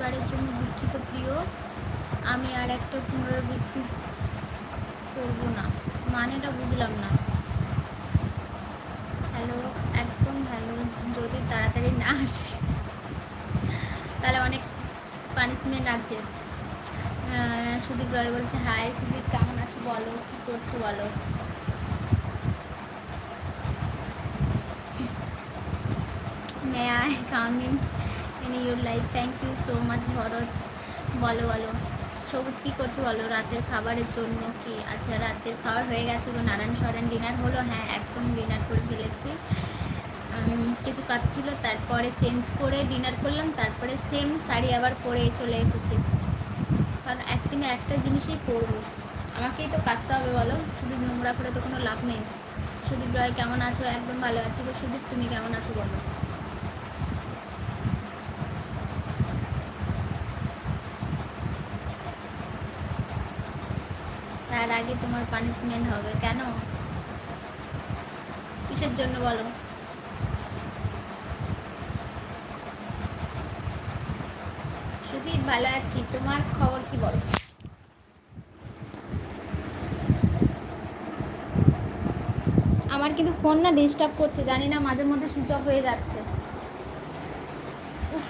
শেষবারের জন্য দুঃখিত, প্রিয়। আমি আর একটা পুনরাবৃত্তি করব না। মানেটা বুঝলাম না। হ্যালো, একদম হ্যালো। যদি তাড়াতাড়ি না আসে, তাহলে অনেক পানিশমেন্ট আছে। সুদীপ রয় বলছে, হাই সুদীপ, কেমন আছো? বলো, কি করছ বলো? May I come in in your life thank you so much Bharat বলো বলো। সবুজ কী করছ বলো? রাতের খাবারের জন্য কি? আচ্ছা রাতের খাবার হয়ে গেছে গো নারায়ণ সরেন ডিনার হলো। হ্যাঁ একদম ডিনার করে ফেলেছি। কিছু কাজ ছিল, তারপরে চেঞ্জ করে ডিনার করলাম। তারপরে সেম শাড়ি আবার পরে চলে এসেছি। কারণ একদিনে একটা জিনিসই পরবো। আমাকেই তো কাচতে হবে বলো। শুধু নোংরা করে তো কোনো লাভ নেই। সুদীপ রয়, কেমন আছো? একদম ভালো আছি। সুদীপ, তুমি কেমন আছো বলো? তার আগে তোমার পানিশমেন্ট হবে, কেন? কিসের জন্য বলো? সুদীপ, ভালো আছি। তোমার খবর কি বলো? আমার কিন্তু ফোন না ডিস্টার্ব করছে, জানি না মাঝে মধ্যে সুইচ অফ হয়ে যাচ্ছে উফ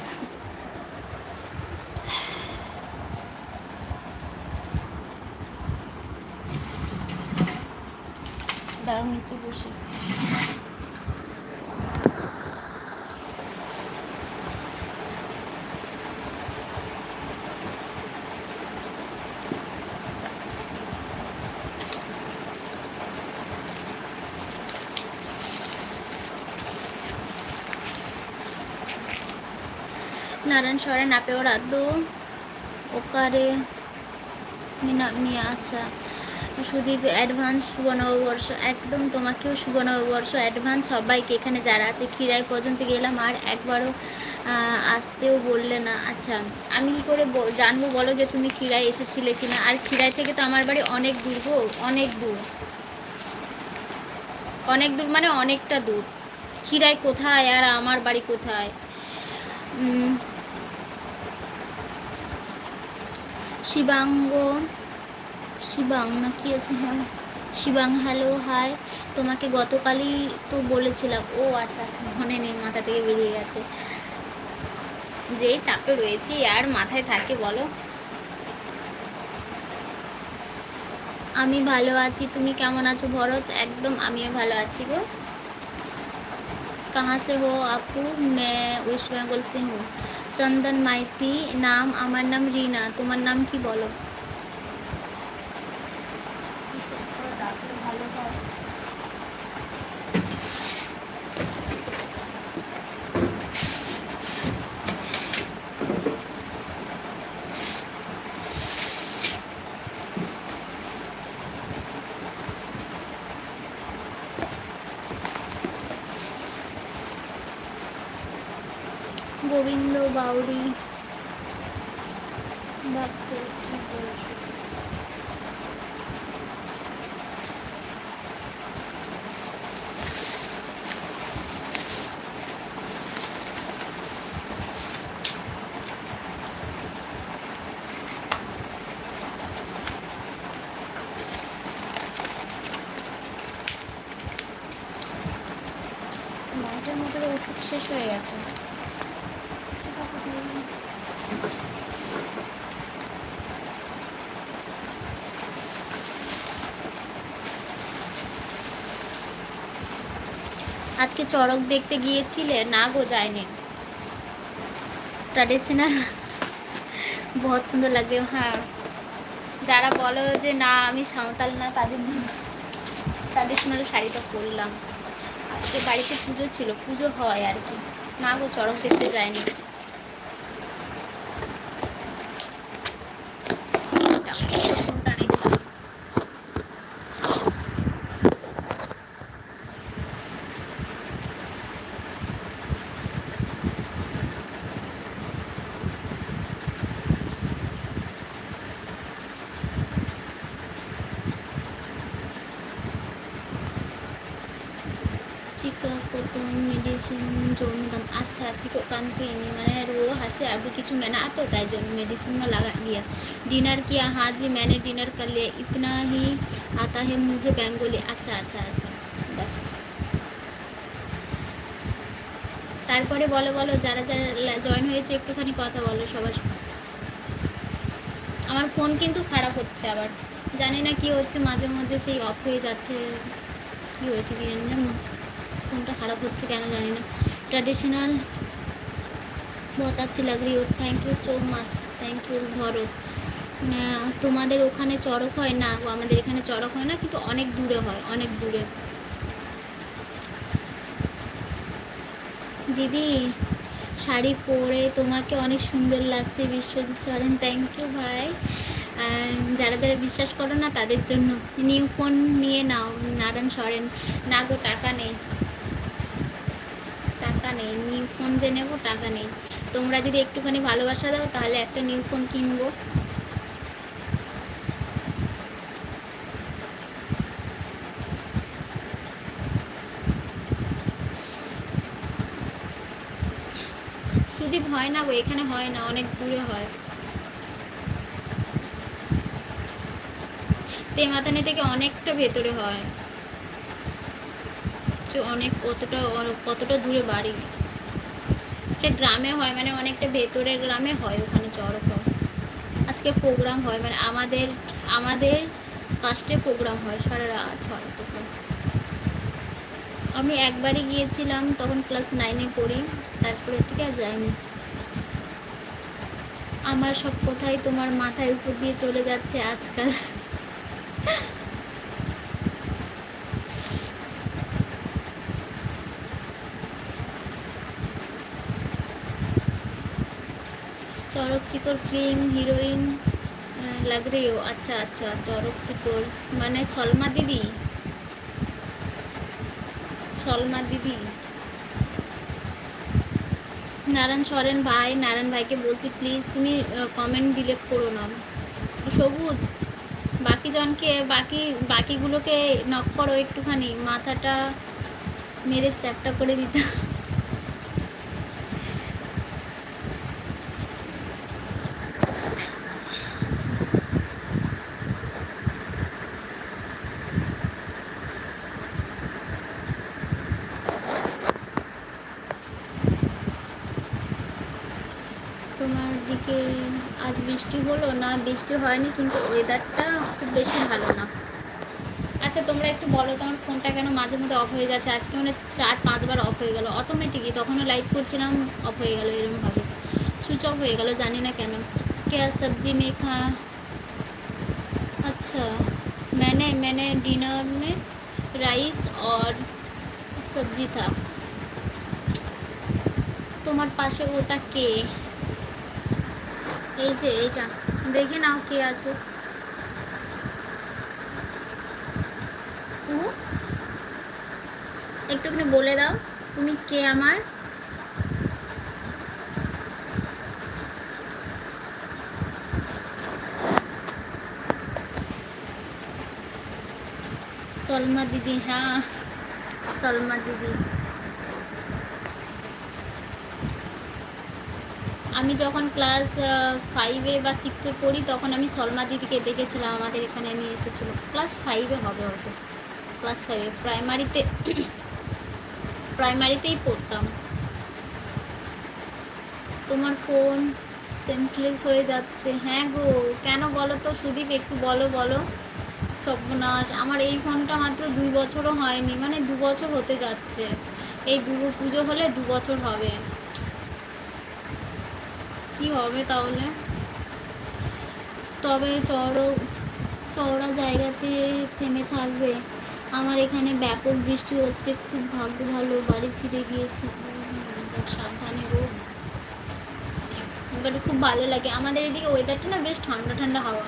দাঁড়াও নিচে বসে। নারায়ণ সরেন আপে ওর আদৌ ওকারে মিনা মিয়া আচ্ছা। সুদীপ অ্যাডভান্স শুভ নববর্ষ একদম তোমাকেও শুভ নববর্ষ অ্যাডভান্স সবাইকে এখানে যারা আছে ক্ষীরাই পর্যন্ত গেলাম, আর একবারও আসতেও বললে না। আচ্ছা আমি কি করে জানব বলো যে তুমি ক্ষীরাই এসেছিলে কিনা? আর ক্ষীরাই থেকে তো আমার বাড়ি অনেক দূর গো, অনেক দূর। অনেক দূর মানে অনেকটা দূর। ক্ষীরাই কোথায় আর আমার বাড়ি কোথায়? শিবাঙ্গ শিবাং না কি আছে হ্যাঁ শিবাং হ্যালো হাই তোমাকে গতকালই তো বলেছিলাম ও আচ্ছা আচ্ছা মনে নেই মাথা থেকে বেরিয়ে গেছে যেই চাপে রয়েছি আর মাথায় থাকে বলো আমি ভালো আছি তুমি কেমন আছো ভরত একদম আমিও ভালো আছি গো कहाँ से हो আপু मैं ওয়েস্ট বেঙ্গল से हूँ চন্দন মাইতি নাম আমার নাম রিনা তোমার নাম কি বলো হয়ে গেছে। আজকে চড়ক দেখতে গিয়েছিলে? না গো যায়নি ট্র্যাডিশনাল বহুত সুন্দর লাগবে হ্যাঁ। যারা বলো যে, না, আমি সাঁওতাল না, তাদের জন্য ট্র্যাডিশনাল শাড়িটা পরলাম। আজকে বাড়িতে পুজো ছিল পুজো হয় আর কি। না গো চড়ক দেখতে যায়নি চিকা কত মেডিসিন জমদাম अच्छा चिको कांति मैंने वो हंसे अब किचु मैं ना तो ताई जो मेडिसिन में लगा लिया डिनर किया हाँ जी मैंने डिनर कर लिया इतना ही आता है मुझे बेंगोली अच्छा अच्छा अच्छा बस তারপরে বলো বলো যারা যারা জয়েন হয়েছে একটুখানি কথা বলো সবার আমার ফোন কিন্তু খারাপ হচ্ছে আবার জানি না কি হচ্ছে মাঝে মধ্যে সেই অফ হয়ে যাচ্ছে কি হয়েছে কি জানি না ফোনটা খারাপ হচ্ছে কেন জানি না। ট্র্যাডিশনাল বহুত আচ্ছি লাগ রি thank you so much thank you Bharat. তোমাদের ওখানে চড়ক হয় না আমাদের এখানে চড়ক হয় না, কিন্তু অনেক দূরে হয়, অনেক দূরে। দিদি, শাড়ি পরে তোমাকে অনেক সুন্দর লাগছে, বিশ্বজিৎ সরেন। থ্যাংক ইউ ভাই। যারা যারা বিশ্বাস করো না, তাদের জন্য। নিউ ফোন নিয়ে নাও, নারায়ণ সরেন। না গো, টাকা নেই। নেই নিউ ফোন যে নেব টাকা নেই। তোমরা যদি একটুখানি ভালোবাসা দাও, তাহলে একটা নিউ ফোন কিনবো। সুদীপ, হয় না গো, এখানে হয় না, অনেক দূরে হয়। তেমাতানি থেকে অনেকটা ভেতরে হয়। অনেক কতটা কতটা দূরে বাড়ি সে গ্রামে হয় মানে অনেকটা ভেতরের গ্রামে হয় ওখানে চড়ক। আজকে প্রোগ্রাম হয় মানে আমাদের আমাদের কাস্টে প্রোগ্রাম হয়, সারা রাত হয়। আমি একবারই গিয়েছিলাম, তখন ক্লাস নাইনে পড়ি, তারপরে থেকে আর যাইনি আমার সব কথাই তোমার মাথায় উপর দিয়ে চলে যাচ্ছে আজকাল চরক চিকর ফিল্ম হিরোইন লাগ ও আচ্ছা আচ্ছা চরক চিকর। মানে সলমা দিদি? সলমা দিদি। নারায়ণ সরেন ভাই, নারায়ণ ভাইকে বলছি প্লিজ তুমি কমেন্ট ডিলেট করো না। সবুজ, বাকি জনকে, বাকি, বাকিগুলোকে নক করো একটুখানি। মাথাটা মেরে চ্যাপটা করে দিতাম বৃষ্টি হলো না বৃষ্টি হয়নি কিন্তু ওয়েদারটা খুব বেশি ভালো না আচ্ছা তোমরা একটু বলো তোমার ফোনটা কেন মাঝে মধ্যে অফ হয়ে যাচ্ছে আজকে মানে চার পাঁচবার অফ হয়ে গেল অটোমেটিকই তখনও লাইভ করছিলাম অফ হয়ে গেল এরকমভাবে সুইচ অফ হয়ে গেল জানি না কেন क्या सब्जी में खा अच्छा मैंने मैंने डिनर में राइस और सब्जी था তোমার পাশে ওটা কে এই যে এইটা, দেখে নাও কে আছে। একটুখানি বলে দাও, তুমি কে আমার? সলমা দিদি হ্যাঁ সলমা দিদি। আমি যখন ক্লাস ফাইভে বা সিক্সে পড়ি, তখন আমি সলমা দিদিকে দেখেছিলাম, আমাদের এখানে নিয়ে এসেছিল। ক্লাস ফাইভে হবে হয়তো। ক্লাস ফাইভে প্রাইমারিতে প্রাইমারিতেই পড়তাম। তোমার ফোন সেন্সলেস হয়ে যাচ্ছে। হ্যাঁ গো, কেন বলো তো? সুদীপ, একটু বলো বলো। সর্বনাশ। আমার এই ফোনটা মাত্র দুই বছরও হয়নি। মানে দু বছর হতে যাচ্ছে। এই দুর্গা পুজো হলে দু বছর হবে। কি হবে তাহলে? তবে চড়ো চওড়া জায়গাতে থেমে থাকবে। আমার এখানে ব্যাপক বৃষ্টি হচ্ছে, খুব ভাগ্য ভালো, বাড়ি ফিরে গিয়েছি। সাবধানে গো খুব ভালো লাগে। আমাদের এদিকে ওয়েদারটা না বেশ ঠান্ডা ঠান্ডা হাওয়া।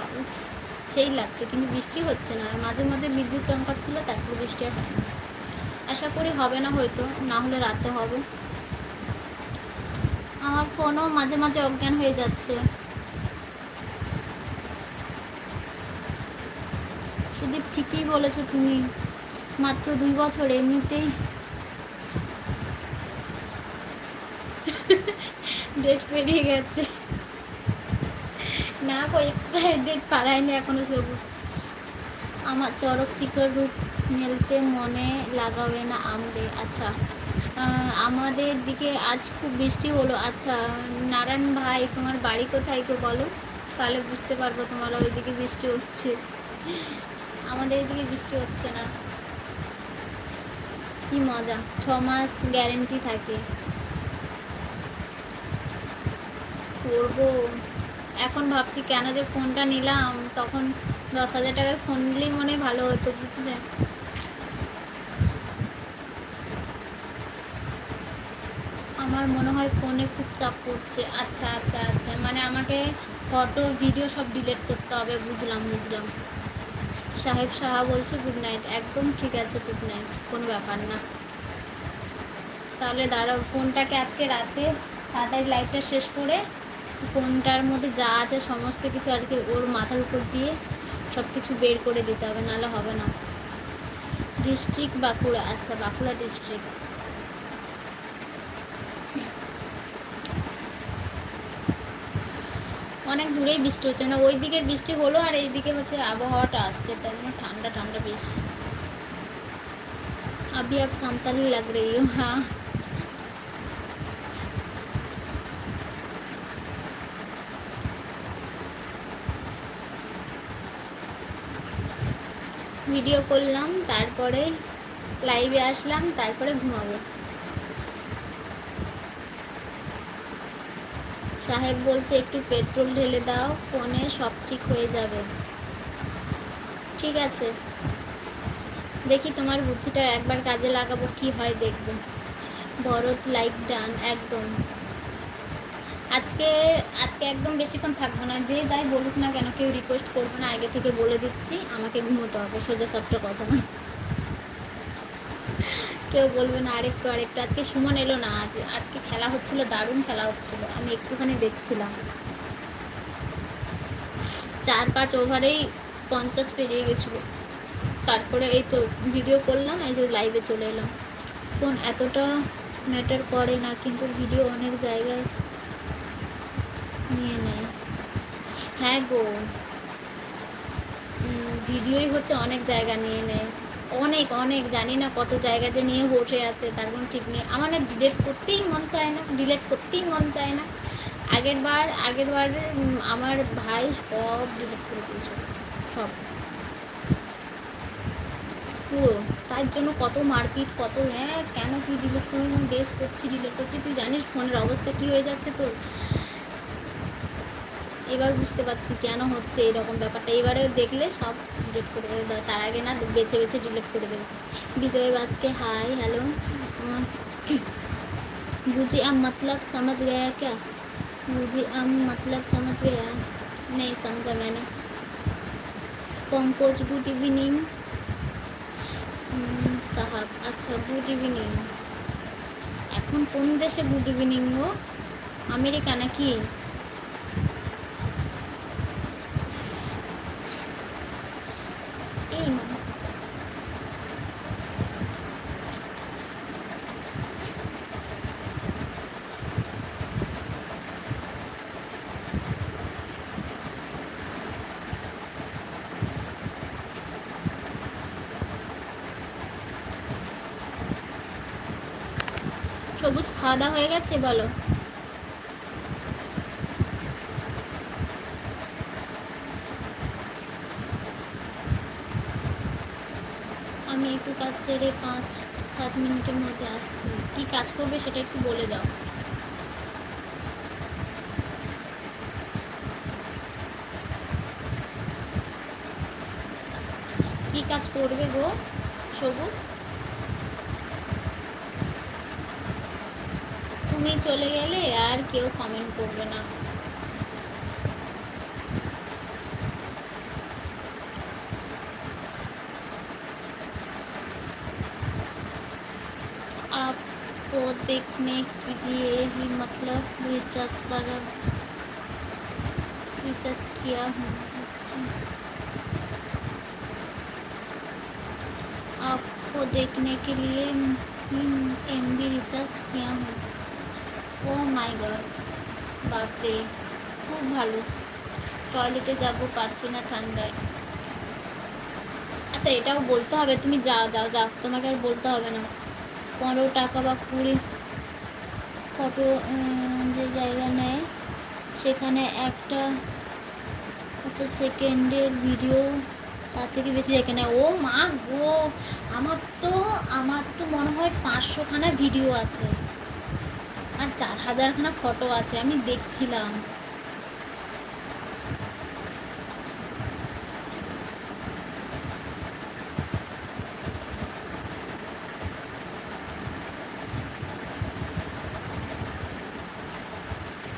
সেই লাগছে, কিন্তু বৃষ্টি হচ্ছে না। মাঝে মধ্যে বিদ্যুৎ চমকাচ্ছিল, তারপর বৃষ্টি আর হয় আশা করি হবে না হয়তো, না হলে রাতে হবে। আমার ফোনও মাঝে মাঝে অজ্ঞান হয়ে যাচ্ছে। সুদীপ ঠিকই বলেছ তুমি, মাত্র দুই বছর, এমনিতেই ডেট পেরিয়ে গেছে। না কো এক্সপায়ার ডেট পাড়ায়নি এখনও সবুজ। আমার চরক চিকর রুট মেলতে মনে লাগাবে না আমরে আচ্ছা। আমাদের দিকে আজ খুব বৃষ্টি হলো। আচ্ছা নারায়ণ ভাই, তোমার বাড়ি কোথায় গো বলো? তাহলে বুঝতে পারব তোমার ওইদিকে বৃষ্টি হচ্ছে। আমাদের এদিকে বৃষ্টি হচ্ছে না। কি মজা, ছ মাস গ্যারেন্টি থাকে। করব। এখন ভাবছি কেন যে ফোনটা নিলাম, তখন দশ হাজার টাকার ফোন নিলেই মনে হয় ভালো হতো, বুঝলে? আমার মনে হয় ফোনে খুব চাপ পড়ছে। আচ্ছা আচ্ছা আচ্ছা। মানে আমাকে ফটো ভিডিও সব ডিলিট করতে হবে। বুঝলাম বুঝলাম। সাহেব সাহা বলছে গুড নাইট একদম ঠিক আছে গুড নাইট কোনো ব্যাপার না। তাহলে দাঁড়াও, ফোনটাকে আজকে রাতে তাড়াতাড়ি লাইটটা শেষ করে ফোনটার মধ্যে যা আছে সমস্ত কিছু আর কি ওর মাথার উপর দিয়ে সব কিছু বের করে দিতে হবে, নাহলে হবে না। ডিস্ট্রিক্ট বাঁকুড়া। আচ্ছা বাঁকুড়া ডিস্ট্রিক্ট। অনেক দূরেই বৃষ্টি হচ্ছে না ওই দিকের বৃষ্টি হলো আর এই দিকে হচ্ছে আবহাওয়াটা আসছে তাই জন্য ঠান্ডা ঠান্ডা বেশ अभी आप सांताली लग रही हो हाँ ভিডিও করলাম তারপরে লাইভে আসলাম তারপরে ঘুমাবো সাহেব বলছে, একটু পেট্রোল ঢেলে দাও, ফোনে সব ঠিক হয়ে যাবে। ঠিক আছে। দেখি তোমার বুদ্ধিটা একবার কাজে লাগাবো, কি হয় দেখব। ভরত লাইক ডান, একদম। আজকে আজকে একদম বেশিক্ষণ থাকব না, যে যাই বলুক না কেন, কেউ রিকোয়েস্ট করব না, আগে থেকে বলে দিচ্ছি, আমাকে ঘুমোতে হবে, সোজা সবটা কথা না কেউ বলবে না, আরেকটু আরেকটু। আজকে সুমন এলো না, আজ, আজকে খেলা হচ্ছিল, দারুণ খেলা হচ্ছিল। আমি একটুখানি দেখছিলাম। চার, পাঁচ ওভারেই পঞ্চাশ পেরিয়ে গেছিল। তারপরে এই তো ভিডিও করলাম, এই যে লাইভে চলে এলাম। ফোন এতটা ম্যাটার করে না, কিন্তু ভিডিও অনেক জায়গায় নিয়ে নেয়। হ্যাঁ গো ভিডিওই হচ্ছে অনেক জায়গা নিয়ে নেয়। অনেক অনেক, জানি না কত জায়গা যে নিয়ে বসে আছে, তার কোনো ঠিক নেই। আমার না ডিলেট করতেই মন চায় না ডিলেট করতেই মন চায় না। আগের বার আগের বার আমার ভাই সব ডিলেট করে দিয়েছিল সব। পুরো। তার জন্য কত মারপিট, কত হ্যাঁ কেন তুই ডিলিট করে বেশ করছি ডিলেট করছি, তুই জানিস ফোনের অবস্থা কি হয়ে যাচ্ছে তোর? এবার বুঝতে পারছি কেন হচ্ছে এরকম ব্যাপারটা। এবারে দেখলে সব ডিলিট করে দেবে তার আগে না বেছে বেছে ডিলিট করে দেবে। বিজয় বাসকে হাই হ্যালো বুঝি আম মতলব সমঝ গয়া ক্যা? বুঝি আম মতলব সমজ গয়া। নেই, সমঝা মানে পঙ্কজ গুড ইভিনিং সাহাব আচ্ছা গুড ইভিনিং এখন কোন দেশে গুড ইভিনিং গো? আমেরিকা নাকি? সবুজ খাওয়া দাওয়া হয়ে গেছে, বলো। আমি একটু কাজ সেরে পাঁচ, সাত মিনিটের মধ্যে আসছি। কি কাজ করবে সেটা একটু বলে দাও। কি কাজ করবে গো সবুজ? তুমি চলে গেলে আর কেউ কমেন্ট করবে না आपको देखने कीजिए ही मतलब रिचार्ज कर रिचार्ज किया हूँ अच्छा। आपको देखने के लिए एम बी रिचार्ज किया हूँ ও মাই গড বাপরে, খুব ভালো। টয়লেটে যাব, পারছি না ঠান্ডায়। আচ্ছা এটাও বলতে হবে, তুমি যাও যাও যাও। তোমাকে আর বলতে হবে না। পনেরো টাকা বা কুড়ি ফটো যে জায়গা নেয়, সেখানে একটা কত সেকেন্ডের ভিডিও তার থেকে বেশি দেখে নেয়। ও মা গো আমার তো আমার তো মনে হয় পাঁচশোখানা ভিডিও আছে। আর চার হাজারখানা ফটো আছে, আমি দেখছিলাম।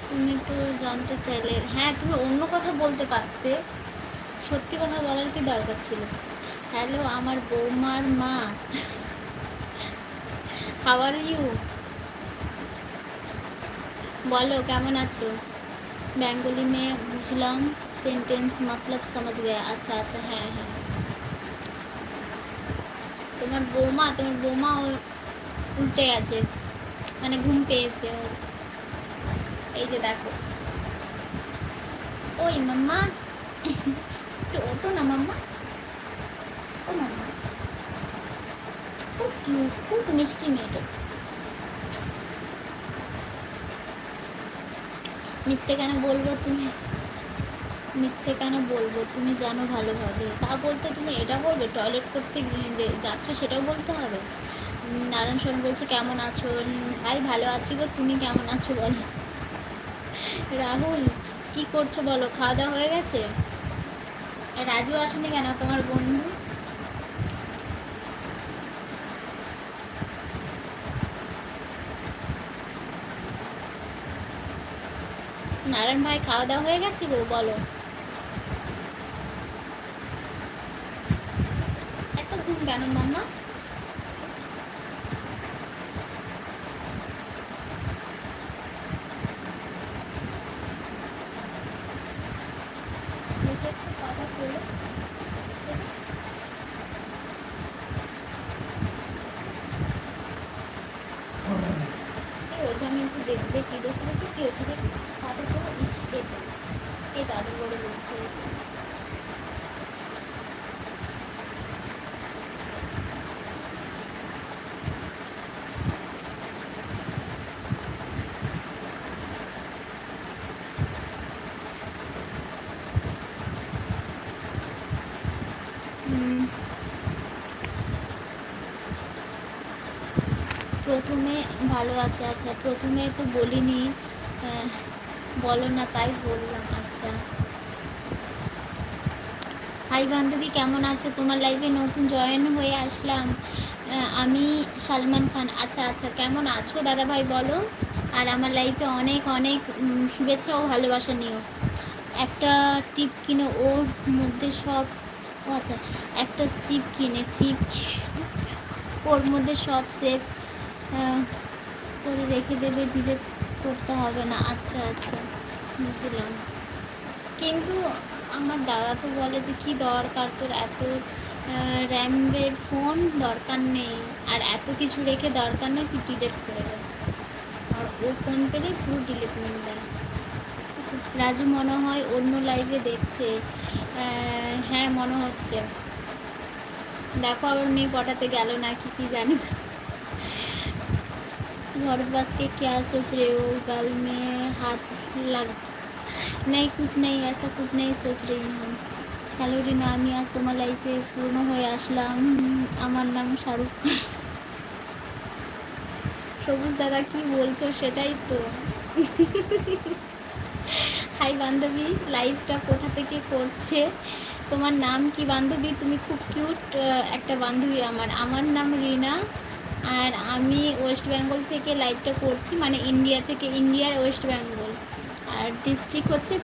তুমি জানতে চাইলে হ্যাঁ তুমি অন্য কথা বলতে পারতে। সত্যি কথা বলার কি দরকার ছিল? হ্যালো আমার বৌমার মা। হাওয়ার ইউ বলো, কেমন আছো? বেঙ্গলি মেয়ে, বুঝলাম। সেন্টেন্স মতলব সমাজ গয়া। আচ্ছা আচ্ছা হ্যাঁ হ্যাঁ। তোমার বৌমা তোমার বৌমা উল্টে আছে মানে ঘুম পেয়েছে ওর। এই যে দেখো। ওই মাম্মা। একটু ওঠো না, মাম্মা। ও মাম্মা। খুব কিউট খুব মিষ্টি মেয়েটা। মিথ্যে কেন বলব তুমি? মিথ্যে কেন বলব? তুমি জানো ভালোভাবে। তা বলতে তুমি এটা বলবে? টয়লেট করতে যে যাচ্ছ সেটাও বলতে হবে? নারায়ণ সোন বলছে, কেমন আছো? ভাই, ভালো আছি গো। তুমি কেমন আছো বলো? রাহুল, কি করছ বলো? খাওয়া দাওয়া হয়ে গেছে? রাজু আসেনি কেন? তোমার বন্ধু? নারায়ণ ভাই খাওয়া দাওয়া হয়ে গেছিল? বলো। এত ঘুম কেন মাম্মা দেখে একটু কথা বলো কি হয়েছে আমি একটু দেখ- দেখি দেখি দেখি কি হয়েছে দেখি হাতে করে ইস দেখো এই দাদু করে বলছে হুম। প্রথমে ভালো আছে। আচ্ছা প্রথমে তো বলিনি বলো না, তাই বললাম আচ্ছা। হাই বান্ধবী, কেমন আছো? তোমার লাইফে নতুন জয়েন হয়ে আসলাম। আমি সালমান খান। আচ্ছা আচ্ছা কেমন আছো দাদা ভাই বলো? আর আমার লাইফে অনেক অনেক শুভেচ্ছা ও ভালোবাসা নিও। একটা টিপ কিনে ওর মধ্যে সব, ও আচ্ছা একটা চিপ কিনে চিপ ওর মধ্যে সব সেভ করে রেখে দেবে ডিলেট করতে হবে না। আচ্ছা আচ্ছা বুঝলাম। কিন্তু আমার দাদা তো বলে যে কি দরকার তোর এত র্যামের ফোন দরকার নেই। আর এত কিছু রেখে দরকার নেই তুই ডিলেট করে দে। আর ও ফোন পেলে পুরো ডিলিটমেন্ট দেয়। আচ্ছা, রাজু মনে হয় অন্য লাইভে দেখছে। হ্যাঁ মনে হচ্ছে। দেখো আবার মেয়ে পটাতে গেল নাকি কি জানি। भारतवास के क्या सोच रहे हो गल में हाथ लग नहीं कुछ नहीं ऐसा कुछ नहीं सोच रही हूँ হ্যালো রিনা আমি আজ তোমার লাইফে পূর্ণ হয়ে আসলাম আমার নাম শাহরুখ খান সবুজ দাদা কি বলছো সেটাই তো হাই বান্ধবী লাইভটা কোথা থেকে করছে তোমার নাম কি বান্ধবী তুমি খুব কিউট একটা বান্ধবী আমার আমার নাম রিনা আর আমি ওয়েস্ট বেঙ্গল থেকে লাইভটা করছি মানে ইন্ডিয়া থেকে ইন্ডিয়ার ওয়েস্ট বেঙ্গল। আর ডিস্ট্রিক্ট হচ্ছে